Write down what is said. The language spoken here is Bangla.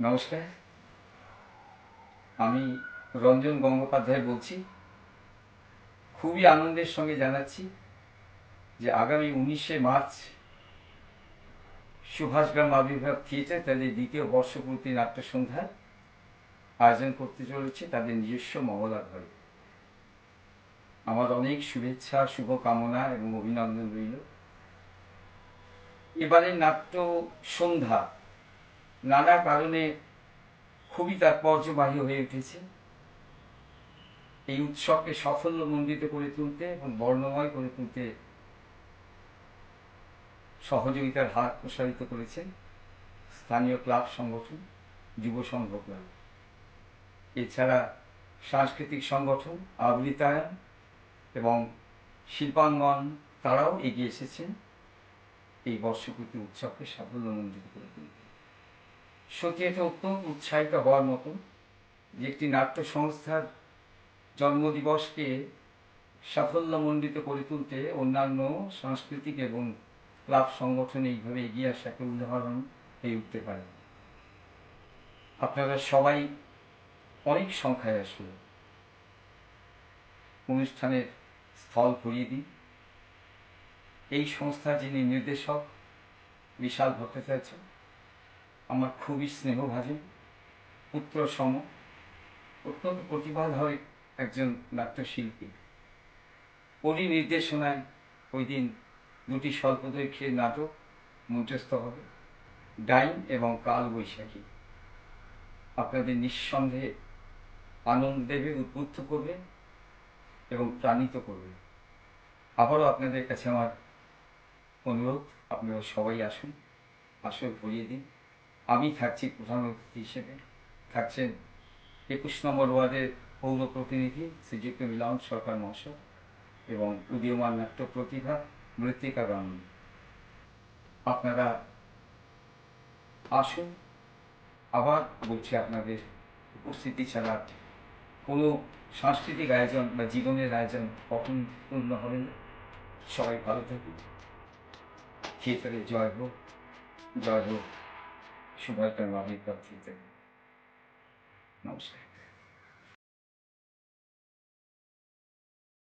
নমস্কার। আমি রঞ্জন গঙ্গোপাধ্যায় বলছি। খুবই আনন্দের সঙ্গে জানাচ্ছি যে আগামী উনিশে মার্চ সুভাষগ্রাম আবির্ভাব থিয়েটার, তাদের দ্বিতীয় বর্ষপূর্তি নাট্য সন্ধ্যার আয়োজন করতে চলেছে তাদের নিজস্ব মহলার ঘরে আমার অনেক শুভেচ্ছা, শুভকামনা এবং অভিনন্দন রইল। এবারের নাট্য সন্ধ্যা নানা কারণে খুবই তাৎপর্যবাহী হয়ে উঠেছে। এই উৎসবকে সাফল্যমণ্ডিত করে তুলতে এবং বর্ণময় করে তুলতে সহযোগিতার হাত প্রসারিত করেছেন স্থানীয় ক্লাব সংগঠন, যুব সংঘ ক্লাব এছাড়া সাংস্কৃতিক সংগঠন, আবৃতায়ন এবং শিল্পাঙ্গন তারাও এগিয়ে এসেছেন। এই বর্ষপূর্তি উৎসবকে সাফল্যমণ্ডিত করে তুলতে। সত্যি এটা অত্যন্ত উৎসাহিত হওয়ার মতো যে একটি নাট্য সংস্থার জন্মদিবসকে সাফল্যমণ্ডিত করে তুলতে অন্যান্য সাংস্কৃতিক এবং ক্লাব সংগঠন এইভাবে এগিয়ে আসা একটা উদাহরণ হয়ে উঠতে পারে। আপনারা সবাই অনেক সংখ্যায় আসলে অনুষ্ঠানের স্থল ঘুরিয়ে দিন। এই সংস্থার যিনি নির্দেশক, বিশাল ভট্টাচার্য আমার খুবই স্নেহভাজন পুত্র সম অত্যন্ত প্রতিভাধর একজন নাট্যশিল্পী। ওরই নির্দেশনায় ওই দিন দুটি স্বল্পদৈর্ঘ্যের নাটক মঞ্চস্থ হবে, ডাইন এবং কাল বৈশাখী। আপনাদের নিঃসন্দেহে আনন্দ দেবে উদ্বুদ্ধ করবে এবং প্রাণিত করবে আবারও আপনাদের কাছে আমার অনুরোধ, আপনারা সবাই আসুন, আসর ভরিয়ে দিন। আমি থাকছি প্রধান অতিথি হিসেবে। থাকছেন একুশ নম্বর ওয়ার্ডের পৌর প্রতিনিধি শ্রীযুক্ত মিলন সরকার মহাশয় এবং উদীয়মান নাট্য প্রতিভা মৃত্তিকা গাঙ্গুলি। আপনারা আসুন, আবার বলছি আপনাদের উপস্থিতি ছাড়া কোনো সাংস্কৃতিক আয়োজন বা জীবনের আয়োজন কখন পূর্ণ হবে না। সবাই ভালো থাকুন। থিয়েটারে জয় হোক জয় হোক। সুভাষ আবির্ভাব থিয়েটারে নমস্কার